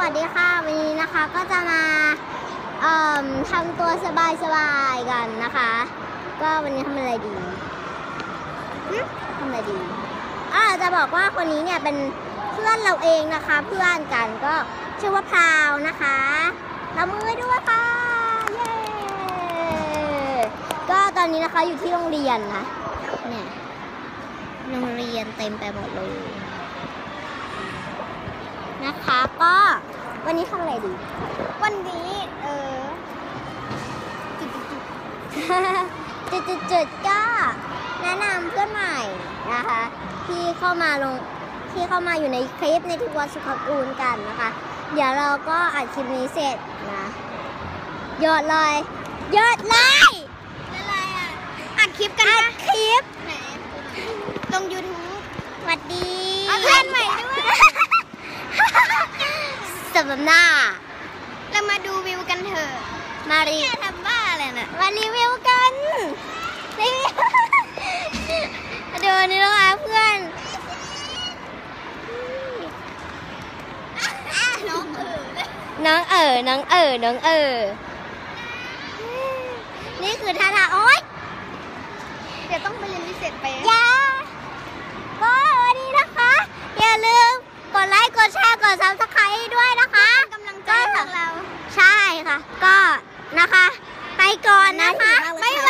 วัสดีค่ะ วันนี้นะคะก็จะมาทำตัวสบายๆกันนะคะ ก็วันนี้ทำอะไรดีทำอะไรดีอ่าจะบอกว่าคนนี้เนี่ยเป็นเพื่อนเราเองนะคะ เพื่อนกันก็ชื่อว่าพราวนะคะเรามือด้วยค่ะเย้ก็ตอนนี้นะคะอยู่ที่โรงเรียนนะเนี่ยโรงเรียนเต็มไปหมดเลยนะคะก็ วันนี้ทำอะไรดี วันนี้ เออจุดจุดจุดจุดจุดก็แนะนำเพื่อนใหม่นะคะ ที่เข้ามาลงที่เข้ามาอยู่ในคลิปในทุกวันสุขกูลกันนะคะ เดี๋ยวเราก็อัดคลิปนี้เสร็จนะยอดเลยยอดเลยอะไรอะอัดคลิปกันอัดคลิปไหน ลง YouTube สวัสดี เอาเพื่อนใหม่ด้วย สำหรับหน้า เรามาดูวิวกันเถอะมารีแค่ทำบ้าอะไรน่ะมารีวิวกันรีวิวดูนี่นะคะเพื่อนน้องเออน้องเอ๋อน้องเอ๋อน้องเอ๋อนี่คือท่าทางโอ๊ยเดี๋ยวต้องไปเรียนพิเศษไปอยาก็วันนี้นะคะ อย่าลืมกดไลค์ กดแชร์ กดซับสไครต์ ก็นะคะ ไปก่อนนะคะน่าหิวมากเลยบ๊ายค่ะบาย